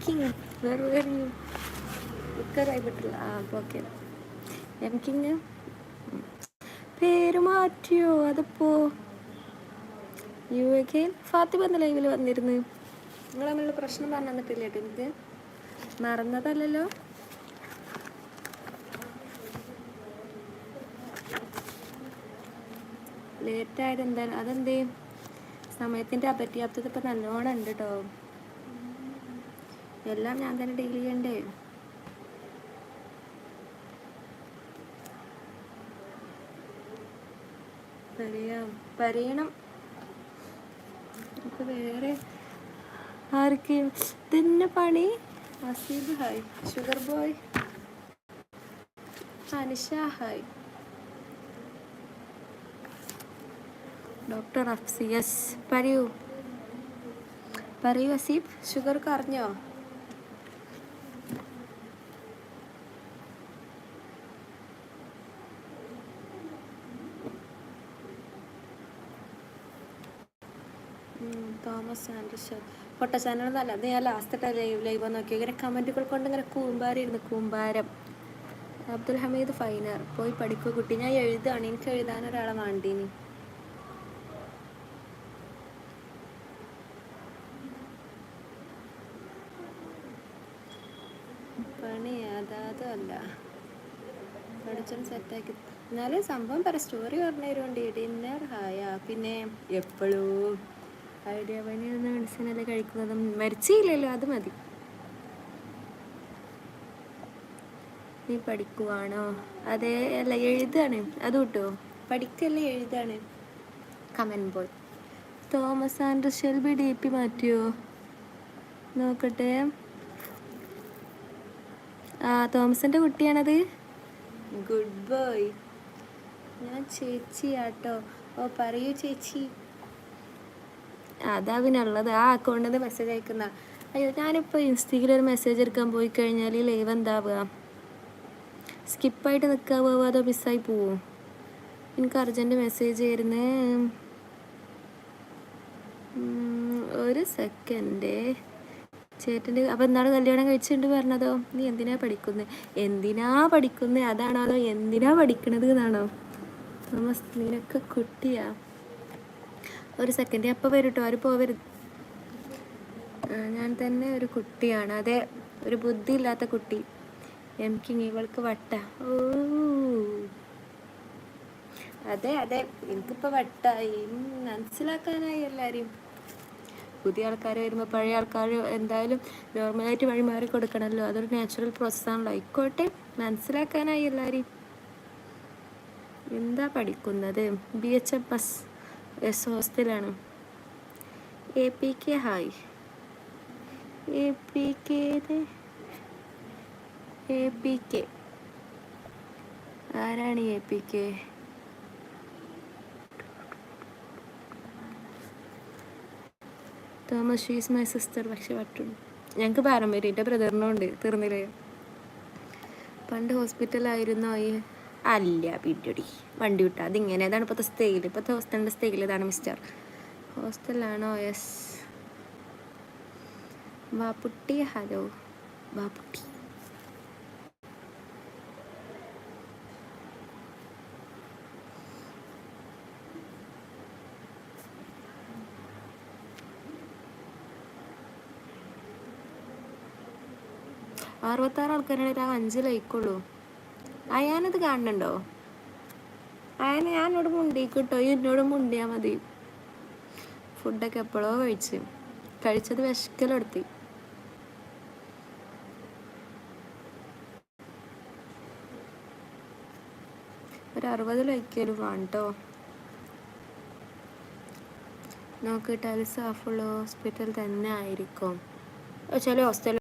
King വേറെ വേറെ ബുക്കറായി പറ്റില്ല ആ ഓക്കെ എം കിങ് പേര് മാറ്റിയോ? അതിപ്പോ യു എ ഫാത്തിമ എന്ന ലൈവിൽ വന്നിരുന്നു. നിങ്ങൾ തമ്മിലുള്ള പ്രശ്നം പറഞ്ഞു തന്നിട്ടില്ല കേട്ടോ എനിക്ക്? മറന്നതല്ലല്ലോ. ലേറ്റായത് എന്താ അതെന്തേ? സമയത്തിന്റെ അപര്യാപ്തത ഇപ്പം നല്ലോണം ഉണ്ട് കേട്ടോ എല്ലാം ഞാൻ തന്നെ ഡീൽ ചെയ്യണ്ടേ? പറയാം പറയണം വേറെ ആർക്കും തന്നെ പണി? Aseeb hi. Sugar boy. Anisha hi. Doctor Afsi yes പറയൂ. പറയൂ അസീബ് ഷുഗർ കുറഞ്ഞോ? തോമസ് ആൻഡ്രസ് പൊട്ട ചാനലൊന്നല്ല അത് ഞാൻ ലാസ്റ്റ് ലൈവ് ലൈവ് നോക്കി. ഇങ്ങനെ കമന്റുകൾ കൊണ്ട് ഇങ്ങനെ കൂമ്പാരിയിരുന്നു കൂമ്പാരം. അബ്ദുൽ ഹമീദ് ഫൈനർ പോയി പഠിക്കൂ കുട്ടി. ഞാൻ എഴുതാണ് എനിക്ക് എഴുതാൻ ഒരാളെ വേണ്ടീനി. പണി അതാതും അല്ല പഠിച്ചും സെറ്റാക്കി എന്നാലും സംഭവം പറ സ്റ്റോറി പറഞ്ഞു തരുന്നുണ്ട് ഡിന്നർ ഹായ. പിന്നെ എപ്പോഴും ഐഡിയ ഒന്ന് എന്ന മെഡിസിനല്ലേ കഴിക്കുന്നത് മരിച്ചില്ലല്ലോ അത് മതി. നീ പഠിക്കുവാണോ? അതെ അല്ല എഴുതാണ് അത് കിട്ടുമോ പഠിക്കല്ലേ എഴുതാണ്. Come on ball. Thomas and Shelby D P മാറ്റിയോ നോക്കട്ടെ. ആ തോമസിന്റെ കുട്ടിയാണത്? Good boy. ഞാൻ ചേച്ചിയാട്ടോ. ഓ പറയൂ ചേച്ചി. അതാ പിന്നെ ഉള്ളത്. ആ അക്കൗണ്ടിൽ നിന്ന് മെസ്സേജ് അയക്കുന്ന. അയ്യോ ഞാനിപ്പോൾ ഇൻസ്റ്റയിൽ ഒരു മെസ്സേജ് എടുക്കാൻ പോയി കഴിഞ്ഞാൽ ലൈവ് എന്താവുക? സ്കിപ്പായിട്ട് നിൽക്കാൻ പോവുക അതോ മിസ്സായി പോവും? എനിക്ക് അർജന്റ് മെസ്സേജ് ആയിരുന്നേ. ഒരു സെക്കൻഡ് ചേട്ടന്റെ അപ്പം എന്താണ് കല്യാണം കഴിച്ചിട്ടുണ്ട് പറഞ്ഞതോ? നീ എന്തിനാ പഠിക്കുന്നത് എന്തിനാ പഠിക്കുന്നത് അതാണോ അതോ എന്തിനാ പഠിക്കണത് എന്നാണോ? നമ്മ നിനക്ക് കുട്ടിയാ. ഒരു സെക്കൻഡ് അപ്പം വരും കേട്ടോ പോവരുത് ഞാൻ തന്നെ ഒരു കുട്ടിയാണ്. അതെ ഒരു ബുദ്ധി ഇല്ലാത്ത കുട്ടി. എനിക്ക് ഇവൾക്ക് വട്ട. ഓ. അതെ അതെ. എനിക്കിപ്പോൾ വട്ടായി മനസ്സിലാക്കാനായി എല്ലാവരെയും പുതിയ ആൾക്കാർ വരുമ്പോൾ പഴയ ആൾക്കാർ എന്തായാലും നോർമലായിട്ട് വഴി മാറി കൊടുക്കണമല്ലോ അതൊരു നാച്ചുറൽ പ്രോസസ്സാണല്ലോ ആയിക്കോട്ടെ. മനസ്സിലാക്കാനായി എല്ലാവരെയും എന്താ പഠിക്കുന്നത്? B H M S S ഹോസ്റ്റലാണ്. A P K hi. A P K A P K. ആരാണ് A P K? Thomas she's my sister. പക്ഷെ പറ്റുള്ളൂ ഞങ്ങൾക്ക് പാരമ്പര്യം എന്റെ ബ്രദറിനുണ്ട് തീർന്നില്ലേ? പണ്ട് ഹോസ്പിറ്റലായിരുന്നോ ഈ അല്ല പിന്നടി വണ്ടി വിട്ട. അതിങ്ങനെ. അതാണ് ഇപ്പോഴത്തെ സ്റ്റൈൽ ഇപ്പോഴത്തെ ഹോസ്റ്റലിന്റെ സ്റ്റൈൽ ഇതാണ് മിസ്റ്റർ ഹോസ്റ്റലാണോ യെസ് ബാപ്പുട്ടി ഹലോ. ബാപ്പുട്ടി. അറുപത്താറ് ആൾക്കാരുടെ ആ അഞ്ച് ലൈക്കുള്ളൂ അയാനത് കാണുന്നുണ്ടോ അയാൻ ഞാൻ എന്നോട് മുണ്ടിക്കിട്ടോ എന്നോട് മുണ്ടിയാൽ മതി. ഫുഡൊക്കെ എപ്പോഴോ കഴിച്ച്. കഴിച്ചത് വിശക്കലെടുത്തി. ഒരു അറുപത് ലൈക്കലും വേണ്ടോ? നോക്കിയിട്ട് അത് സാഫുള്ള ഹോസ്പിറ്റൽ തന്നെ ആയിരിക്കും. ചില ഹോസ്റ്റൽ